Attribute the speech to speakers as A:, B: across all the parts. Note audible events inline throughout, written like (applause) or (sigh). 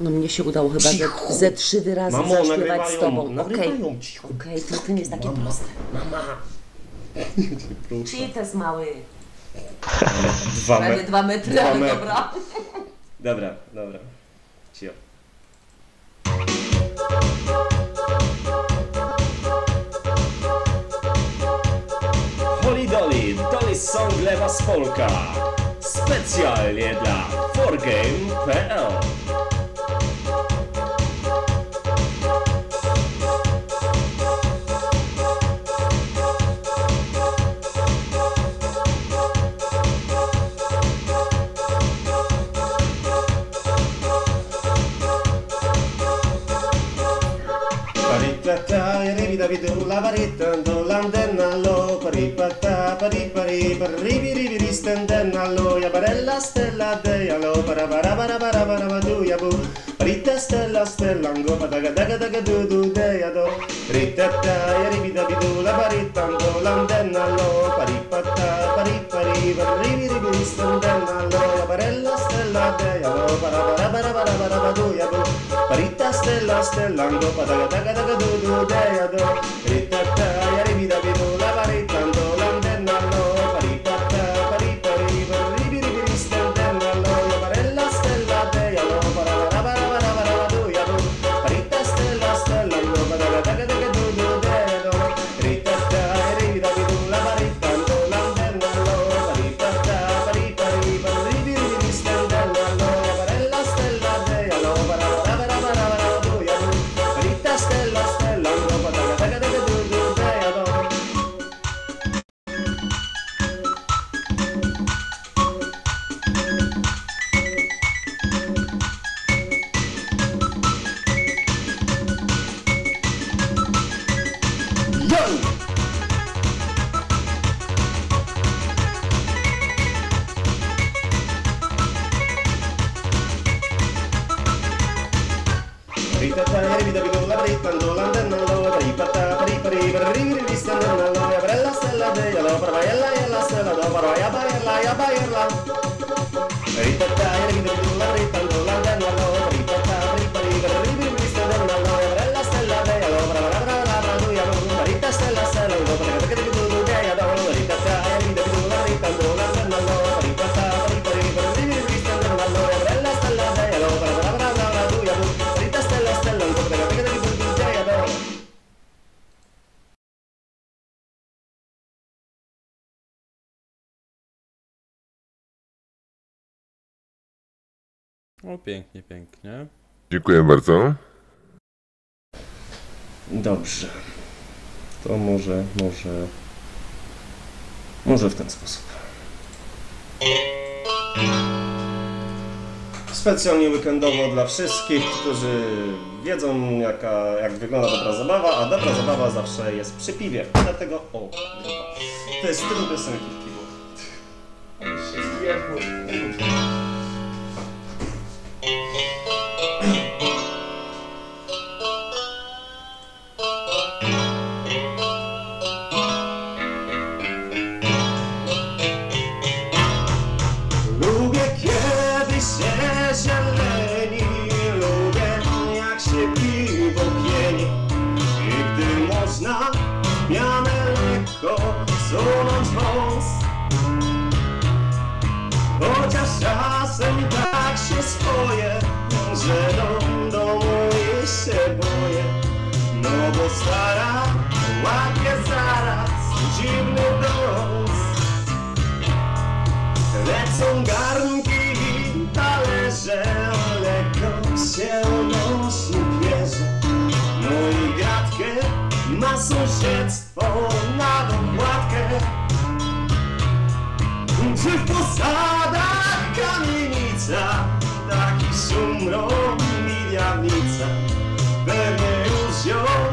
A: No mnie się udało chyba ze,
B: Cicho.
A: ze trzy wyrazy
B: Mamo,
A: zaśpiewać
B: nagrywają,
A: z tobą. Okej,
B: nagrywają, cicho.
A: okej, to, to nie jest takie proste.
B: Mama. Proszę.
A: Cheates mały.
B: Dwa
A: Prawie
B: metry.
A: dwa metry,
B: Dwa
A: ale
B: metry.
A: dobra.
B: Dobra, dobra. Cio. Holy Dolly, Dolly Song dla Was Polka. Specjalnie dla revi da la varetta do landenna lo pari patta pari pari rivi lo ya barella stella de lo para para para para para ma ya bu stella stella ngo padaga daga daga du du do ritta ta ya rivi da la varetta do landenna lo pari patta pari pari rivi lo ya barella stella de lo para para para para para ma ya bu Paritas de las del lango, patagatagatagadudu, deado, ritaca. Rita, Rita, Rita, Rita, Rita,
C: O, pięknie, pięknie.
D: Dziękuję bardzo.
B: Dobrze. To może, może. Może w ten sposób. Specjalnie weekendowo dla wszystkich, którzy wiedzą jaka, jak wygląda dobra zabawa, a dobra zabawa zawsze jest przy piwie. Dlatego, o, to jest styl piosenki w piwo. Można mianę lekko sunąć wąs. Chociaż czasem tak się swoje Że do domu się boję No bo stara sąsiedztwo na dokładkę. Czy w posadach kamienica, taki szum robi diablica? Pewnie już ją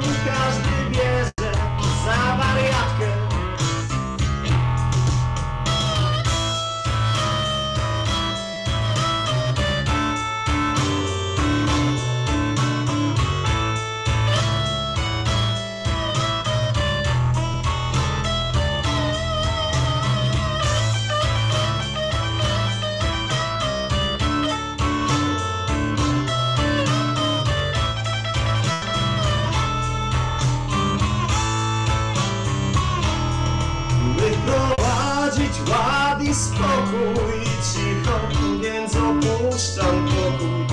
B: spokój cicho, więc opuszczam pokój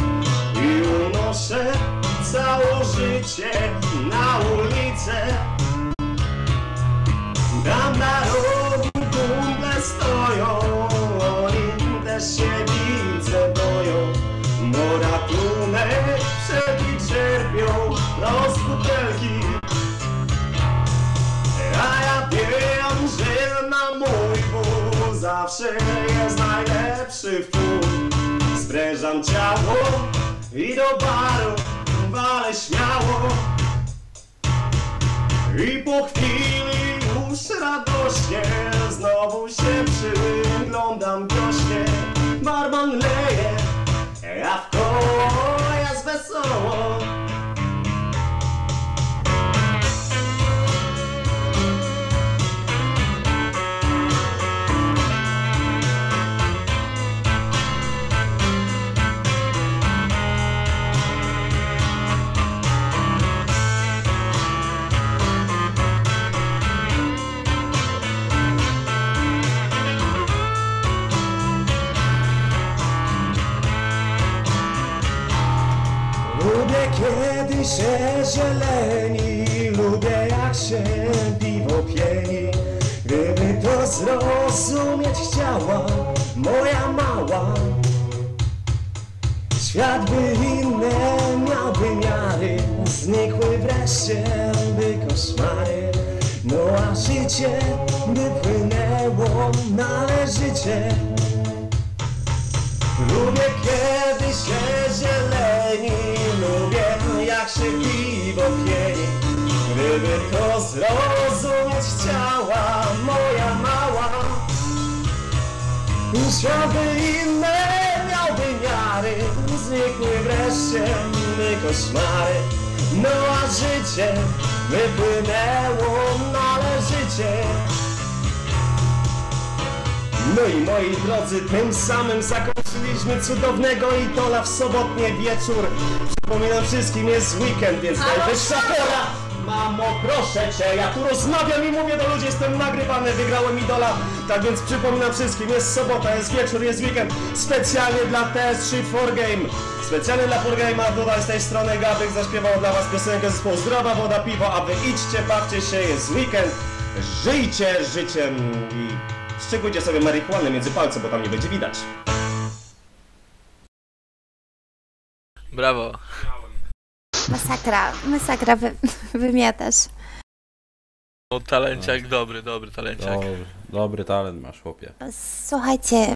B: i unoszę całe życie na ulicę. Tam na rogu kumple stoją, oni też się widzę boją. Bo ratunek przed nich czerpią los butelki. A ja wiem, że mam że jest najlepszy w tłum Sprężam ciało i do baru walę śmiało. I po chwili już radośnie się zieleni, lubię jak się piwo pieni. Gdyby to zrozumieć chciała moja mała, świat by inny miał wymiary, znikły wreszcie by koszmary. No a życie by płynęło należycie. Lubię kiedy się zieleni, Gdyby to zrozumieć chciała moja mała, światy inne miałby miary, znikły wreszcie by koszmary. No a życie wypłynęło należycie. No i moi drodzy, tym samym zakończyliśmy cudownego Itola w sobotnie wieczór. Przypominam wszystkim, jest weekend, więc najwyższa pora. Mamo, proszę cię, ja tu rozmawiam i mówię do ludzi, jestem nagrywany, wygrałem Idola. Tak więc przypominam wszystkim, jest sobota, jest wieczór, jest weekend. Specjalnie dla TS3 4 Game. Specjalnie dla 4Game'a tutaj z tej strony Gabryk zaśpiewał dla was piosenkę zespołu Zdrowa Woda Piwo, a wy idźcie, bawcie się, jest weekend. Żyjcie życiem i szczególnie sobie marihuanę między palce, bo tam nie będzie widać.
D: Brawo.
E: Masakra, masakra, wy, (laughs) wymiatasz.
D: O, talenciak dobry, dobry talenciak.
C: Dobry, dobry talent masz, chłopie.
E: Słuchajcie,